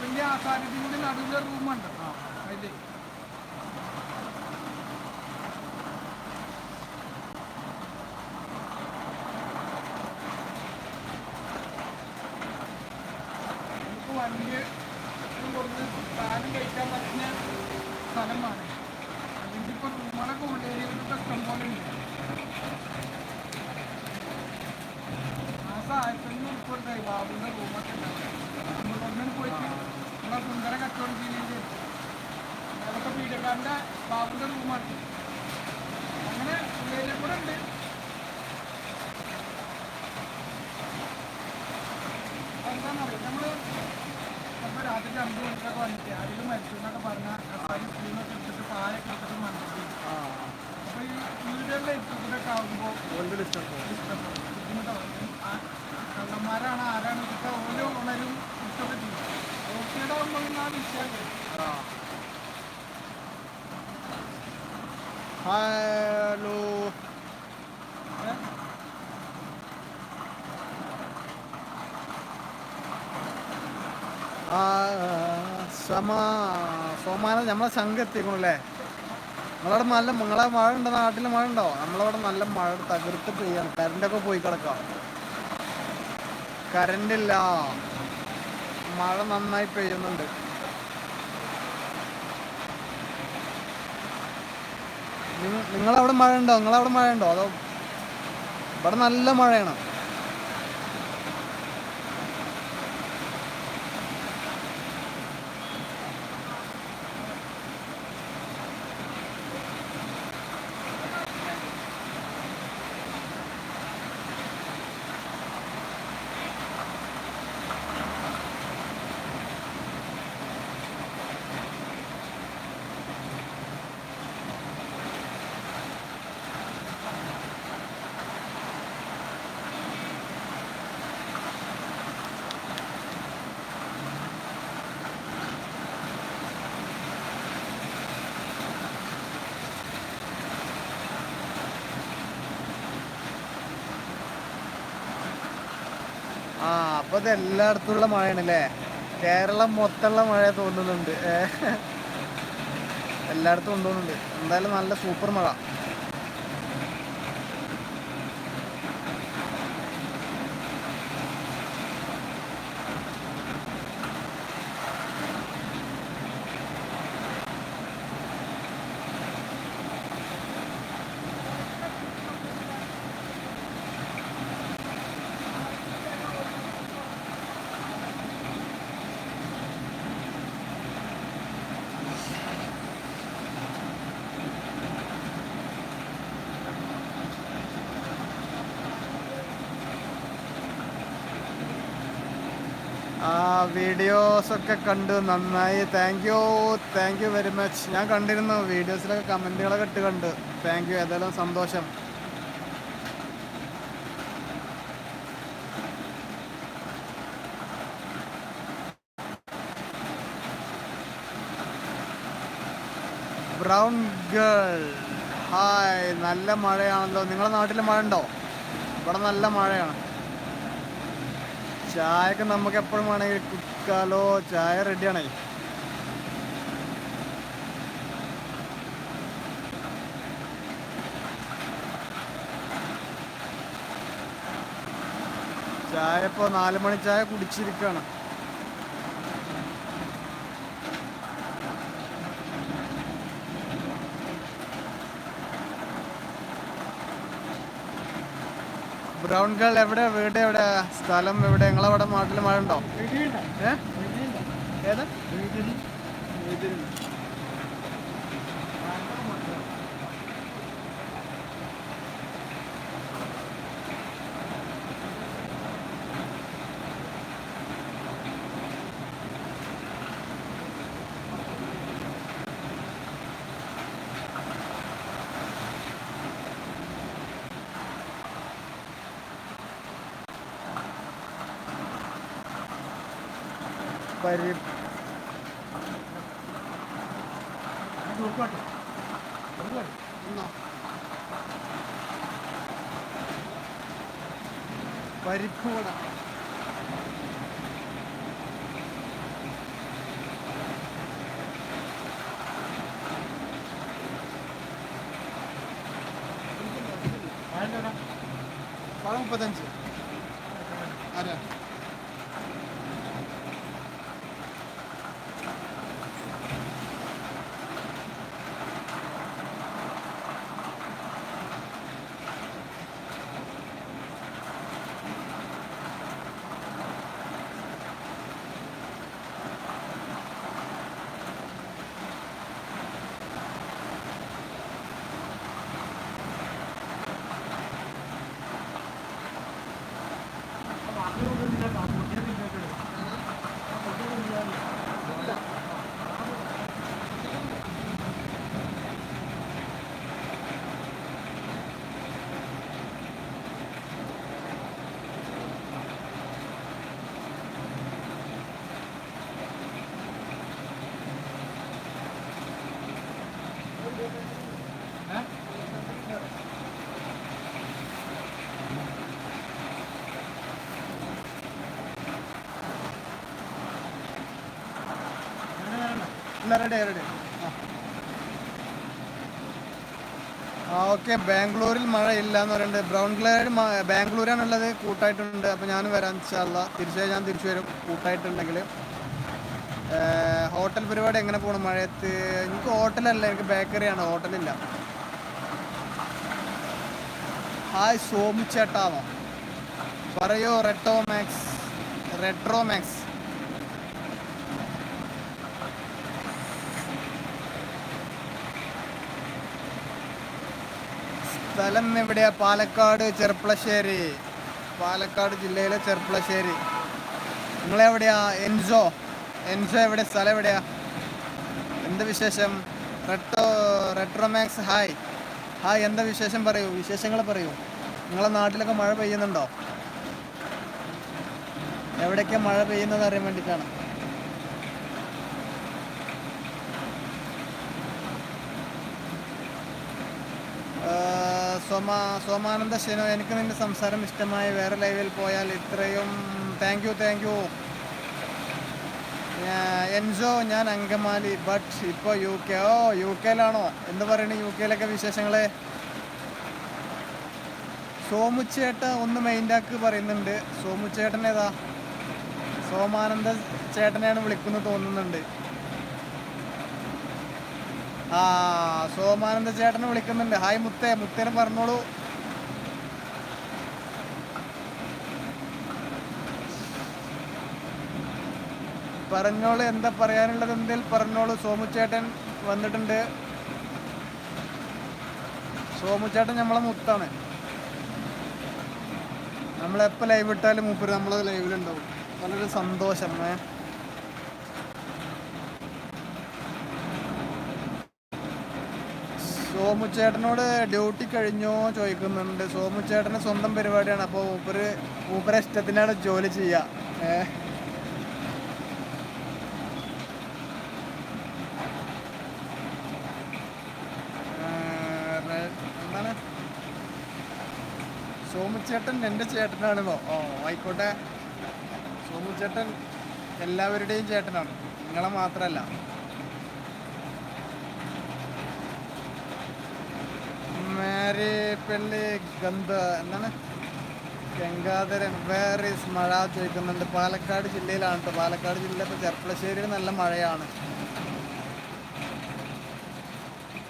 ഷോപ്പിന്റെ കൂടി നടുവിലെ റൂമുണ്ട്. അതിൽ. വണ്ടി കൊടുത്ത് സാധനം കഴിക്കാൻ പറ്റുന്ന സ്ഥലമാണ്. അതിന്റെ ഇപ്പോൾ റൂമുകളൊക്കെ ഉള്ളേരിയയിലൊക്കെ ഇഷ്ടം പോലെ ഉണ്ട് മാസം ആയിരത്തഞ്ഞൂറ് ഉറുപ്പ് കൊടുത്തായി റൂമൊക്കെ ഉണ്ടാവും നമ്മൾ ഒന്നിനും പോയിട്ട് നമ്മളെ സുന്ദര കച്ചവടം ചെയ്യുന്നത് അതൊക്കെ പീഡിയക്കാരന്റെ ബാബുവിന്റെ റൂമാണ് അങ്ങനെ ഉള്ളേരിയ കൂടെ ഉണ്ട്. എന്താണെന്നറിയാം നമ്മൾ ചിലപ്പോൾ രാത്രി രണ്ട് മണിക്കൊക്കെ വന്നിട്ട് ആരെങ്കിലും മരിച്ചു എന്നൊക്കെ പറഞ്ഞാൽ സ്ക്രീനൊക്കെ എടുത്തിട്ട് പായൊക്കെ എടുത്തിട്ട് മനസ്സിലാക്കി ആ. അപ്പോൾ ഈ വീടുകളിലെ ഇഷ്ടത്തിലൊക്കെ ആകുമ്പോൾ ഓൾഡ് ഡിസ്റ്റർബ് ആ കള്ളന്മാരാണ് ആരാണ് ഇതൊക്കെ ഓരോ ഉണരും ഇഷ്ടമൊക്കെ ഹലോ സോമാന നമ്മളെ സംഘം എത്തിക്കണല്ലേ നിങ്ങളവിടെ നല്ല നിങ്ങളെ മഴ ഉണ്ടോ? നാട്ടിൽ മഴ ഉണ്ടോ? നമ്മളവിടെ നല്ല മഴ തകർത്ത് പെയ്യാണ്. കറണ്ടൊക്കെ പോയി കിടക്കാം. കറണ്ട് മഴ നന്നായി പെയ്യുന്നുണ്ട്. നിങ്ങ- നിങ്ങളവിടെ മഴ ഉണ്ടോ നിങ്ങളവിടെ മഴ ഉണ്ടോ അതോ ഇവിടെ നല്ല മഴയാണ് ആ അപ്പൊ ഇത് എല്ലായിടത്തുള്ള മഴയാണല്ലേ? കേരളം മൊത്തമുള്ള മഴ തോന്നുന്നുണ്ട്. എല്ലായിടത്തും തോന്നുന്നുണ്ട് എന്തായാലും നല്ല സൂപ്പർ മഴ. ആ വീഡിയോസൊക്കെ കണ്ടു നന്നായി. Thank you thank you very much ഞാൻ കണ്ടിരുന്നു വീഡിയോസിലൊക്കെ കമന്റുകളൊക്കെ ഇട്ട് കണ്ട്. താങ്ക് യു ഏതായാലും സന്തോഷം. ബ്രൗൺ ഗേൾ ഹായ് നല്ല മഴയാണല്ലോ. നിങ്ങളുടെ നാട്ടിൽ മഴ ഉണ്ടോ ഇവിടെ നല്ല മഴയാണ്. ചായക്ക് നമുക്ക് എപ്പോഴും വേണമെങ്കിൽ കുടിക്കാലോ ചായ റെഡിയാണേ ചായ ഇപ്പോൾ നാല് മണി ചായ കുടിച്ചിരിക്കുകയാണ് ഗേൾ എവിടെ? വീട് എവിടെ? സ്ഥലം എവിടെ? നിങ്ങളവിടെ നാട്ടിൽ മഴ ഉണ്ടോ? ഏതാ? പരി അത് റെഡി ഓക്കെ ബാംഗ്ലൂരിൽ മഴ ഇല്ല എന്ന് പറയുന്നുണ്ട്. ബ്രൗൺ ഗ്ലേഡ് ബാംഗ്ലൂരാണുള്ളത് കൂട്ടായിട്ടുണ്ട്. അപ്പോൾ ഞാൻ വരാൻ ഇൻഷാല്ല തിരിച്ചു ഞാൻ തിരിച്ചു വരും കൂട്ടായിട്ടുണ്ടെങ്കിൽ. ഹോട്ടൽ പരിപാടി എങ്ങനെ പോകണം മഴയത്ത്? എനിക്ക് ഹോട്ടലല്ല എനിക്ക് ബേക്കറിയാണ് ഹോട്ടലില്ല ഹായ് സോമു ചേട്ടാവോ പറയോ റെട്ടോ മാക്സ് റെട്രോ മാക്സ് സ്ഥലം എവിടെയാ? പാലക്കാട് ചെർപ്പളശ്ശേരി. പാലക്കാട് ജില്ലയിലെ ചെർപ്പളശ്ശേരി. നിങ്ങളെവിടെയാ? എൻസോ. എൻസോ എവിടെ? സ്ഥലം എവിടെയാ? എന്ത് വിശേഷം? റെട്ടോ റെട്രോമാക്സ് ഹായ്. ഹായ് എന്താ വിശേഷം പറയൂ? വിശേഷങ്ങൾ പറയൂ. നിങ്ങളെ നാട്ടിലൊക്കെ മഴ പെയ്യുന്നുണ്ടോ? എവിടെയൊക്കെ മഴ പെയ്യുന്നത് അറിയാൻ വേണ്ടിയിട്ടാണ്. സോമാ സോമാനന്ദ ശനോ എനിക്ക് നിന്റെ സംസാരം ഇഷ്ടമായി. വേറെ ലൈവിൽ പോയാൽ ഇത്രയും thank you thank you enjoy ഞാൻ അങ്കമാലി ബട്ട് ഇപ്പോൾ യു കെ ഓ യു കെയിലാണോ എന്ത് പറയണ യു കെയിലൊക്കെ വിശേഷങ്ങൾ സോമുച്ചേട്ട ഒന്ന് മൈൻഡാക്ക് പറയുന്നുണ്ട്. സോമുച്ചേട്ടനേതാ? സോമാനന്ദ ചേട്ടനെയാണ് വിളിക്കുന്നത് തോന്നുന്നുണ്ട്. ആ സോമാനന്ദ ചേട്ടനെ വിളിക്കുന്നുണ്ട്. ഹായ് മുത്തേ മുത്തേനെ പറഞ്ഞോളൂ. പറഞ്ഞോളൂ എന്താ പറയാനുള്ളത്? എന്തേലും പറഞ്ഞോളൂ. സോമുച്ചേട്ടൻ വന്നിട്ടുണ്ട്. സോമുച്ചേട്ടൻ നമ്മളെ മുത്താണ്. നമ്മളെപ്പോൾ ലൈവ് ഇട്ടാലും മൂപ്പര് നമ്മളെ ലൈവിലുണ്ടാവും. വളരെ സന്തോഷം സോമുച്ചേട്ടനോട് ഡ്യൂട്ടി കഴിഞ്ഞോ ചോദിക്കുന്നുണ്ട്. സോമുച്ചേട്ടന് സ്വന്തം പരിപാടിയാണ്. അപ്പോൾ മൂപ്പര് മൂപ്പരെ ഇഷ്ടത്തിനാണ് ജോലി ചെയ്യുക എന്താണ്? സോമുച്ചേട്ടൻ എന്റെ ചേട്ടനാണെന്നോ ഓ ആയിക്കോട്ടെ. സോമുച്ചേട്ടൻ എല്ലാവരുടെയും ചേട്ടനാണ്. നിങ്ങളെ മാത്രമല്ല മാരി പെള്ളി ഗന്ധ എന്താണ്? ഗംഗാധരൻ. വേർ ഈസ് മഴ ചോദിക്കുന്നുണ്ട്. പാലക്കാട് ജില്ലയിലാണ് കേട്ടോ പാലക്കാട് ജില്ല ഇപ്പോൾ ചെർപ്പളശ്ശേരിയിൽ നല്ല മഴയാണ്.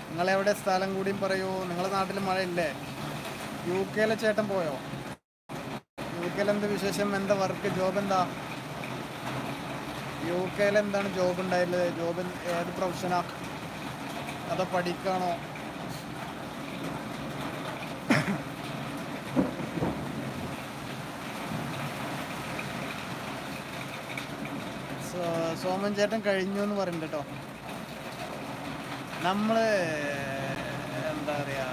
നിങ്ങളെവിടെ? സ്ഥലം കൂടിയും പറയൂ. നിങ്ങളെ നാട്ടിൽ മഴയില്ലേ? യു കെയിലെ ചേട്ടൻ പോയോ? യു കെയിൽ എന്ത് വിശേഷം? എന്താ വർക്ക് ജോബ് എന്താ? യു കെയിൽ എന്താണ് ജോബ് ഉണ്ടായിരുന്നത്? ജോബ് ഏത് പ്രൊഫഷനാ അതോ പഠിക്കാണോ? സോമൻ ചേട്ടൻ കഴിഞ്ഞു എന്ന് പറയുന്നുണ്ട് കേട്ടോ. നമ്മൾ എന്താ പറയാ